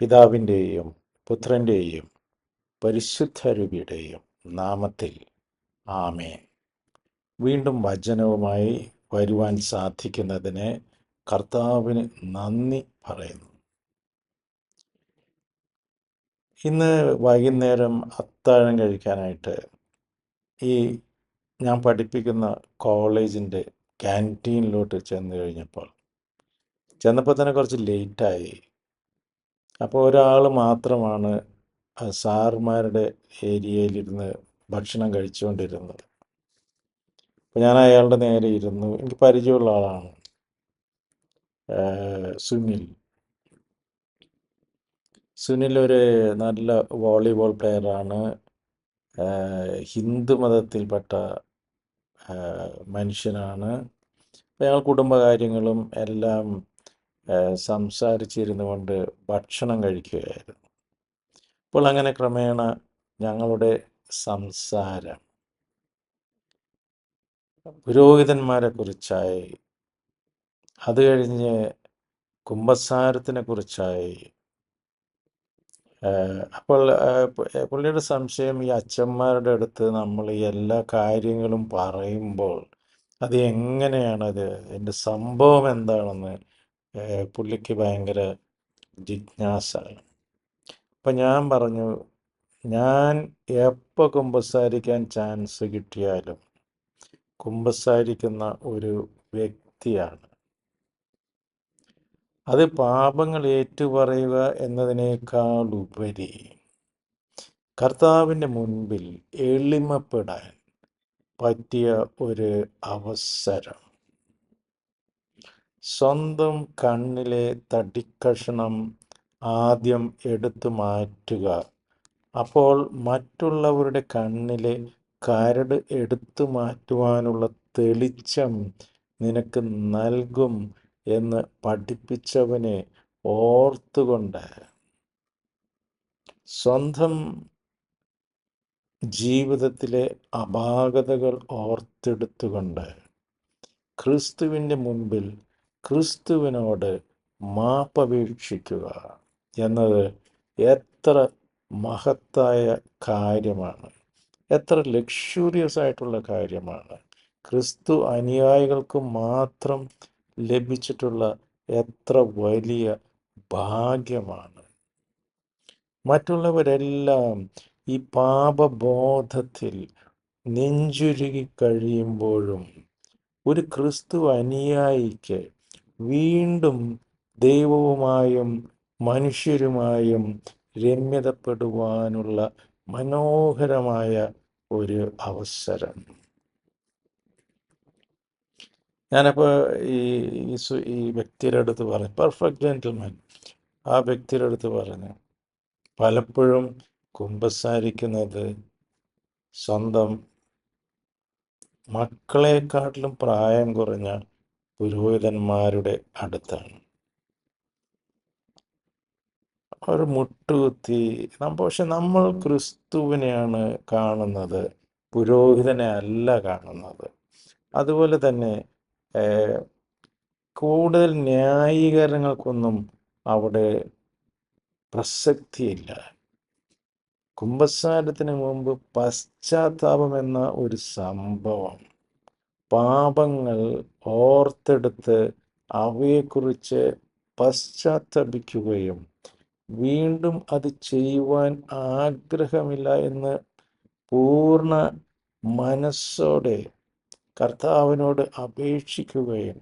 പിതാവിന്റെയും പുത്രന്റെയും പരിശുദ്ധരുവിയുടെയും നാമത്തിൽ. ആമേൻ. വീണ്ടും വചനവുമായി വരുവാൻ സാധിക്കുന്നതിന് കർത്താവിന് നന്ദി പറയുന്നു. ഇന്ന് വൈകുന്നേരം അത്താഴം കഴിക്കാനായിട്ട് ഈ ഞാൻ പഠിപ്പിക്കുന്ന കോളേജിന്റെ ക്യാന്റീനിലോട്ട് ചെന്ന് കഴിഞ്ഞപ്പോൾ ചെന്നപ്പോൾ തന്നെ കുറച്ച് ലേറ്റായി. അപ്പോൾ ഒരാൾ മാത്രമാണ് സാറുമാരുടെ ഏരിയയിലിരുന്ന് ഭക്ഷണം കഴിച്ചുകൊണ്ടിരുന്നത്. അപ്പോൾ ഞാൻ അയാളുടെ നേരെ ഇരുന്നു. എനിക്ക് പരിചയമുള്ള ആളാണ് സുനിൽ. സുനിൽ ഒരു നല്ല വോളിബോൾ പ്ലെയറാണ്. ഹിന്ദു മതത്തിൽപ്പെട്ട മനുഷ്യനാണ്. അയാൾ കുടുംബകാര്യങ്ങളും എല്ലാം സംസാരിച്ചിരുന്നു കൊണ്ട് ഭക്ഷണം കഴിക്കുകയായിരുന്നു. അപ്പോൾ അങ്ങനെ ക്രമേണ ഞങ്ങളുടെ സംസാരം പുരോഹിതന്മാരെ കുറിച്ചായി അത് കഴിഞ്ഞ് കുംഭസാരത്തിനെ കുറിച്ചായി അപ്പോൾ പുള്ളിയുടെ സംശയം ഈ അച്ഛന്മാരുടെ അടുത്ത് നമ്മൾ ഈ എല്ലാ കാര്യങ്ങളും പറയുമ്പോൾ അത് എങ്ങനെയാണത്? എന്റെ സംഭവം എന്താണെന്ന് പുള്ളിക്ക് ഭയങ്കര ജിജ്ഞാസ. അപ്പം ഞാൻ പറഞ്ഞു ഞാൻ എപ്പോൾ കുമ്പസാരിക്കാൻ ചാൻസ് കിട്ടിയാലും കുമ്പസാരിക്കുന്ന ഒരു വ്യക്തിയാണ്. അത് പാപങ്ങൾ ഏറ്റുപറയുക എന്നതിനേക്കാൾ ഉപരി കർത്താവിന്റെ മുൻപിൽ എളിമപ്പെടാൻ പറ്റിയ ഒരു അവസരം. സ്വന്തം കണ്ണിലെ തടിക്കഷണം ആദ്യം എടുത്തു മാറ്റുക. അപ്പോൾ മറ്റുള്ളവരുടെ കണ്ണിലെ കരട് എടുത്തു മാറ്റുവാനുള്ള തെളിച്ചം നിനക്ക് നൽകും എന്ന് പഠിപ്പിച്ചവനെ ഓർത്തുകൊണ്ട്. സ്വന്തം ജീവിതത്തിലെ അപാകതകൾ ഓർത്തെടുത്തുകൊണ്ട് ക്രിസ്തുവിന്റെ മുൻപിൽ ക്രിസ്തുവിനോട് മാപ്പപേക്ഷിക്കുക എന്നത് എത്ര മഹത്തായ കാര്യമാണ്. എത്ര ലക്ഷൂറിയസ് ആയിട്ടുള്ള കാര്യമാണ്. ക്രിസ്തു അനുയായികൾക്ക് മാത്രം ലഭിച്ചിട്ടുള്ള എത്ര വലിയ ഭാഗ്യമാണ്. മറ്റുള്ളവരെല്ലാം ഈ പാപബോധത്തിൽ നെഞ്ചുരുകി കഴിയുമ്പോഴും ഒരു ക്രിസ്തു അനുയായിക്ക് വീണ്ടും ദൈവവുമായും മനുഷ്യരുമായും രമ്യതപ്പെടുവാനുള്ള മനോഹരമായ ഒരു അവസരം. ഞാനപ്പോൾ ഈ ഈ വ്യക്തിയുടെ അടുത്ത് പറഞ്ഞു പെർഫെക്റ്റ് ജെന്റിൽമാൻ ആ വ്യക്തിയുടെ അടുത്ത് പറഞ്ഞു പലപ്പോഴും കുമ്പസാരിക്കുന്നത് സ്വന്തം മക്കളെക്കാട്ടിലും പ്രായം കുറഞ്ഞ പുരോഹിതന്മാരുടെ അടുത്താണ്. ഒരു മുട്ടുകുത്തി പക്ഷെ നമ്മൾ ക്രിസ്തുവിനെയാണ് കാണുന്നത് പുരോഹിതനെ അല്ല കാണുന്നത്. അതുപോലെ തന്നെ കൂടുതൽ ന്യായീകരണങ്ങൾക്കൊന്നും അവിടെ പ്രസക്തിയില്ല. കുംഭസാരത്തിന് മുമ്പ് പശ്ചാത്താപം എന്ന ഒരു സംഭവം പാപങ്ങൾ ഓർത്തെടുത്ത് അവയെക്കുറിച്ച് പശ്ചാത്തപിക്കുകയും വീണ്ടും അത് ചെയ്യുവാൻ ആഗ്രഹമില്ല എന്ന് പൂർണ മനസ്സോടെ കർത്താവിനോട് അപേക്ഷിക്കുകയും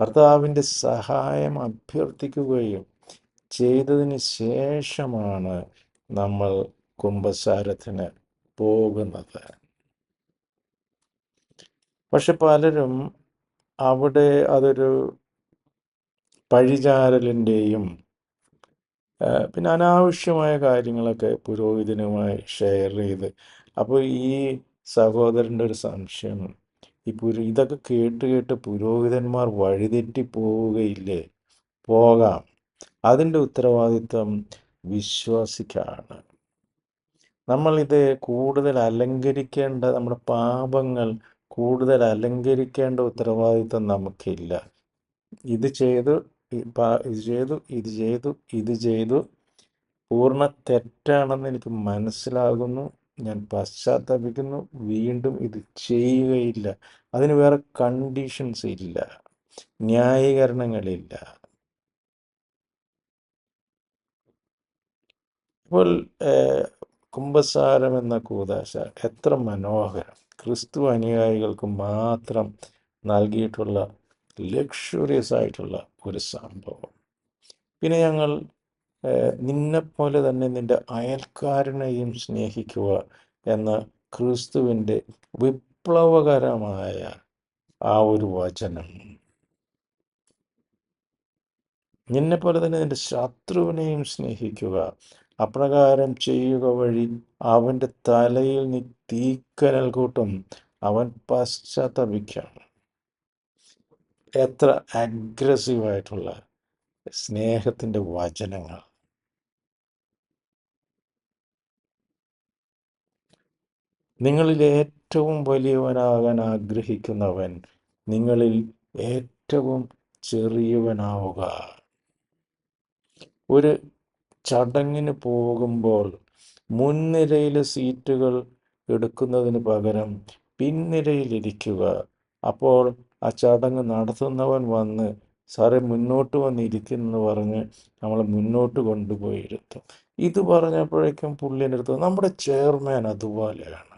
കർത്താവിന്റെ സഹായം അഭ്യർത്ഥിക്കുകയും ചെയ്തതിന് ശേഷമാണ് നമ്മൾ കുംഭസാരത്തിന് പോകുന്നത്. പക്ഷെ പലരും അവിടെ അതൊരു പഴിചാരലിന്റെയും പിന്നെ അനാവശ്യമായ കാര്യങ്ങളൊക്കെ പുരോഹിതനുമായി ഷെയർ ചെയ്ത്. അപ്പോൾ ഈ സഹോദരന്റെ ഒരു സംശയം ഈ പുരു ഇതൊക്കെ കേട്ട് കേട്ട് പുരോഹിതന്മാർ വഴിതെറ്റി പോവുകയില്ലേ പോകാം. അതിന്റെ ഉത്തരവാദിത്വം വിശ്വാസിക്കാണ്. നമ്മളിത് കൂടുതൽ അലങ്കരിക്കേണ്ട നമ്മുടെ പാപങ്ങൾ കൂടുതൽ അലങ്കരിക്കേണ്ട ഉത്തരവാദിത്വം നമുക്കില്ല. ഇത് ചെയ്തു ഇത് ചെയ്തു ഇത് ചെയ്തു ഇത് ചെയ്തു. പൂർണ തെറ്റാണെന്ന് എനിക്ക് മനസ്സിലാകുന്നു. ഞാൻ പശ്ചാത്തപിക്കുന്നു. വീണ്ടും ഇത് ചെയ്യുകയില്ല. അതിന് വേറെ കണ്ടീഷൻസ് ഇല്ല. ന്യായീകരണങ്ങളില്ല. ഇപ്പോൾ കുംഭസാരം എന്ന കൂതാശ എത്ര മനോഹരം. ക്രിസ്തു അനുയായികൾക്ക് മാത്രം നൽകിയിട്ടുള്ള ലക്ഷറിയസ് ആയിട്ടുള്ള ഒരു സംഭവം. പിന്നെ ഞങ്ങൾ നിന്നെപ്പോലെ തന്നെ നിന്റെ അയൽക്കാരനെയും സ്നേഹിക്കുക എന്ന ക്രിസ്തുവിന്റെ വിപ്ലവകരമായ ആ ഒരു വചനം. നിന്നെപ്പോലെ തന്നെ നിന്റെ ശത്രുവിനെയും സ്നേഹിക്കുക. അപ്രകാരം ചെയ്യുക വഴി അവന്റെ തലയിൽ നീ തീക്കനൽ കൂട്ടും അവൻ പശ്ചാത്തപിക്കാം. എത്ര അഗ്രസീവായിട്ടുള്ള സ്നേഹത്തിന്റെ വചനങ്ങൾ. നിങ്ങളിൽ ഏറ്റവും വലിയവനാകാൻ ആഗ്രഹിക്കുന്നവൻ നിങ്ങളിൽ ഏറ്റവും ചെറിയവനാവുക. ഒരു ചടങ്ങിന് പോകുമ്പോൾ മുൻനിരയിലെ സീറ്റുകൾ എടുക്കുന്നതിന് പകരം പിൻനിരയിലിരിക്കുക. അപ്പോൾ ആ ചടങ്ങ് നടത്തുന്നവൻ വന്ന് സാറേ മുന്നോട്ട് വന്നിരിക്കുന്നു എന്ന് പറഞ്ഞ് നമ്മളെ മുന്നോട്ട് കൊണ്ടുപോയി ഇരുത്തും. ഇത് പറഞ്ഞപ്പോഴേക്കും പുള്ളിന്റെ അടുത്ത് നമ്മുടെ ചെയർമാൻ അതുപോലെയാണ്.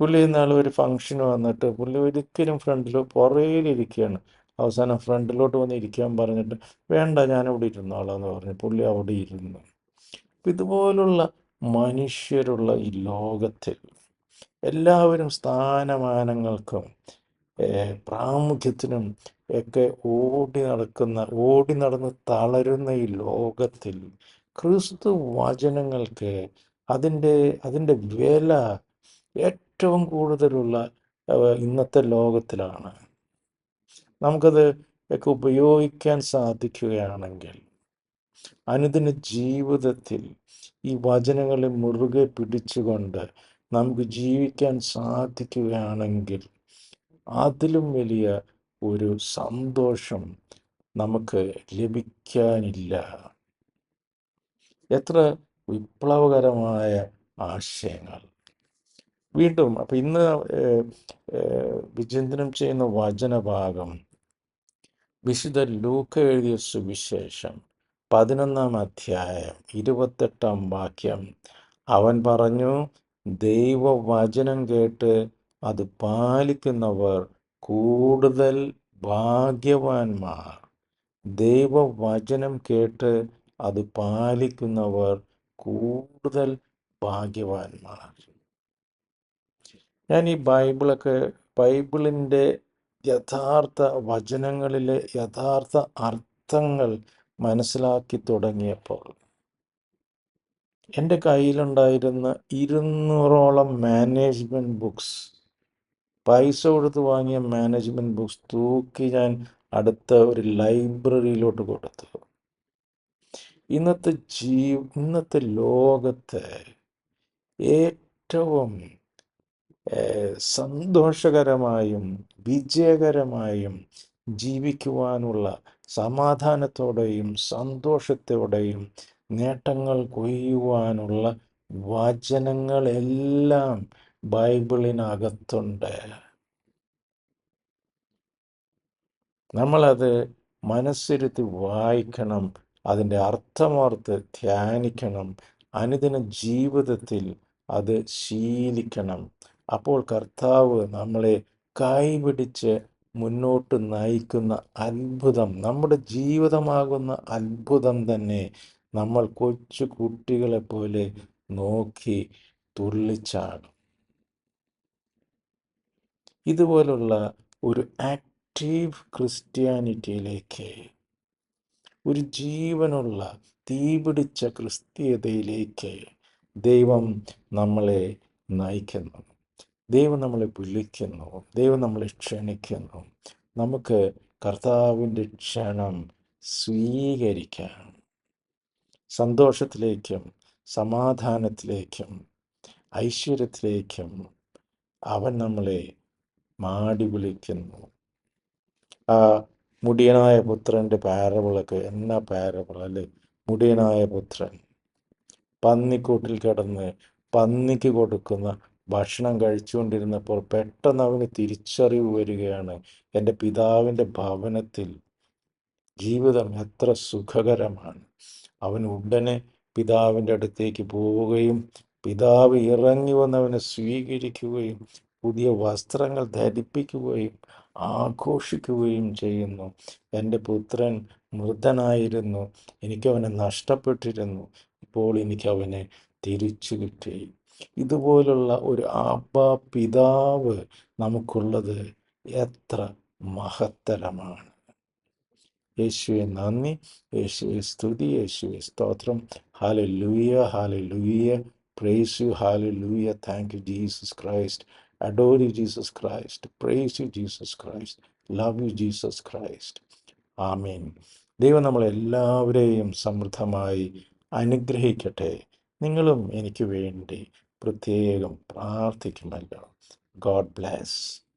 പുള്ളി ഇന്നാൾ ഒരു ഫംഗ്ഷന് വന്നിട്ട് പുള്ളി ഒരിക്കലും ഫ്രണ്ടിൽ പുറയിലിരിക്കുകയാണ് അവസാനം ഫ്രണ്ടിലോട്ട് വന്ന് ഇരിക്കാൻ പറഞ്ഞിട്ട് വേണ്ട ഞാനിവിടെ ഇരുന്നോളാം എന്ന് പറഞ്ഞു പുള്ളി അവിടെ ഇരുന്നു. അപ്പം ഇതുപോലുള്ള മനുഷ്യരുള്ള ഈ ലോകത്തിൽ എല്ലാവരും സ്ഥാനമാനങ്ങൾക്കും പ്രാമുഖ്യത്തിനും ഒക്കെ ഓടി നടക്കുന്ന ഓടി നടന്ന് തളരുന്ന ഈ ലോകത്തിൽ ക്രിസ്തു വചനങ്ങൾക്ക് അതിന്റെ അതിന്റെ വില ഏറ്റവും കൂടുതലുള്ള ഇന്നത്തെ ലോകത്തിലാണ്. നമുക്കത് ഒക്കെ ഉപയോഗിക്കാൻ സാധിക്കുകയാണെങ്കിൽ അനുദിന ജീവിതത്തിൽ ഈ വചനങ്ങളെ മുറുകെ പിടിച്ചുകൊണ്ട് നമുക്ക് ജീവിക്കാൻ സാധിക്കുകയാണെങ്കിൽ അതിലും വലിയ ഒരു സന്തോഷം നമുക്ക് ലഭിക്കാനില്ല. എത്ര വിപ്ലവകരമായ ആശയങ്ങൾ. വീണ്ടും അപ്പം ഇന്ന് വിചിന്തനം ചെയ്യുന്ന വചനഭാഗം വിശുദ്ധ ലൂക്ക എഴുതിയ സുവിശേഷം. പതിനൊന്നാം അധ്യായം ഇരുപത്തെട്ടാം വാക്യം. അവൻ പറഞ്ഞു ദൈവവചനം കേട്ട് അത് പാലിക്കുന്നവർ കൂടുതൽ ഭാഗ്യവാന്മാർ. ദൈവവചനം കേട്ട് അത് പാലിക്കുന്നവർ കൂടുതൽ ഭാഗ്യവാന്മാർ. ഞാൻ ഈ ബൈബിളൊക്കെ ബൈബിളിന്റെ യഥാർത്ഥ വചനങ്ങളിലെ യഥാർത്ഥ അർത്ഥങ്ങൾ മനസ്സിലാക്കി തുടങ്ങിയപ്പോൾ എന്റെ കയ്യിലുണ്ടായിരുന്ന ഇരുന്നൂറോളം മാനേജ്മെന്റ് ബുക്സ് പൈസ കൊടുത്ത് വാങ്ങിയ മാനേജ്മെന്റ് ബുക്സ് തൂക്കി ഞാൻ അടുത്ത ഒരു ലൈബ്രറിയിലോട്ട് കൊടുത്തു. ഇന്നത്തെ ജീ ഇന്നത്തെ ലോകത്തെ ഏറ്റവും സന്തോഷകരമായും വിജയകരമായും ജീവിക്കുവാനുള്ള സമാധാനത്തോടെയും സന്തോഷത്തോടെയും നേട്ടങ്ങൾ കൊയ്യുവാനുള്ള വചനങ്ങളെല്ലാം ബൈബിളിനകത്തുണ്ട്. നമ്മളത് മനസ്സിരുത്തി വായിക്കണം അതിന്റെ അർത്ഥമോർത്ത് ധ്യാനിക്കണം അനുദിന ജീവിതത്തിൽ അത് ശീലിക്കണം. അപ്പോൾ കർത്താവ് നമ്മളെ കൈപിടിച്ച് മുന്നോട്ട് നയിക്കുന്ന അത്ഭുതം. നമ്മുടെ ജീവിതമാകുന്ന അത്ഭുതം തന്നെ നമ്മൾ കൊച്ചു കുട്ടികളെ പോലെ നോക്കി തുള്ളിച്ചാടും. ഇതുപോലുള്ള ഒരു ആക്റ്റീവ് ക്രിസ്ത്യാനിറ്റിയിലേക്ക് ഒരു ജീവനുള്ള തീപിടിച്ച ക്രിസ്തീയതയിലേക്ക് ദൈവം നമ്മളെ നയിക്കുന്നു. ദൈവം നമ്മളെ വിളിക്കുന്നു ദൈവം നമ്മളെ ക്ഷണിക്കുന്നു. നമുക്ക് കർത്താവിന്റെ ക്ഷണം സ്വീകരിക്കാം. സന്തോഷത്തിലേക്കും സമാധാനത്തിലേക്കും ഐശ്വര്യത്തിലേക്കും അവൻ നമ്മളെ മാടി വിളിക്കുന്നു. ആ മുടിയനായ പുത്രന്റെ പാരബിളൊക്കെ എന്നാ പാരബിൾ? അല്ലേ? മുടിയനായ പുത്രൻ. പന്നിക്കൂട്ടിൽ കിടന്ന് പന്നിക്ക് കൊടുക്കുന്ന ഭക്ഷണം കഴിച്ചുകൊണ്ടിരുന്നപ്പോൾ പെട്ടെന്ന് അവന് തിരിച്ചറിവ് വരികയാണ്. എന്റെ പിതാവിന്റെ ഭവനത്തിൽ ജീവിതം എത്ര സുഖകരമാണ്. അവൻ ഉടനെ പിതാവിന്റെ അടുത്തേക്ക് പോവുകയും പിതാവ് ഇറങ്ങി വന്നവനെ സ്വീകരിക്കുകയും പുതിയ വസ്ത്രങ്ങൾ ധരിപ്പിക്കുകയും ആഘോഷിക്കുകയും ചെയ്യുന്നു. എന്റെ പുത്രൻ മൃതനായിരുന്നു എനിക്കവനെ നഷ്ടപ്പെട്ടിരുന്നു. ഇപ്പോൾ എനിക്കവനെ തിരിച്ചു കിട്ടി. ഇതുപോലുള്ള ഒരു അബ്ബ പിതാവ് നമുക്കുള്ളത് എത്ര മഹത്തരമാണ്. യേശുവെ നന്ദി. യേശുവെ സ്തുതി. യേശുവെ സ്തോത്രം. ഹാല ലൂയ ഹാല ലൂയ praise you hallelujah thank you Jesus Christ adore you Jesus Christ praise you Jesus Christ love you Jesus Christ amen ദൈവം നമ്മളെല്ലാവരെയും സമൃദ്ധമായി അനുഗ്രഹിക്കട്ടെ. നിങ്ങളും എനിക്ക് വേണ്ടി പ്രത്യേകം പ്രാർത്ഥിക്കുമല്ലോ. God bless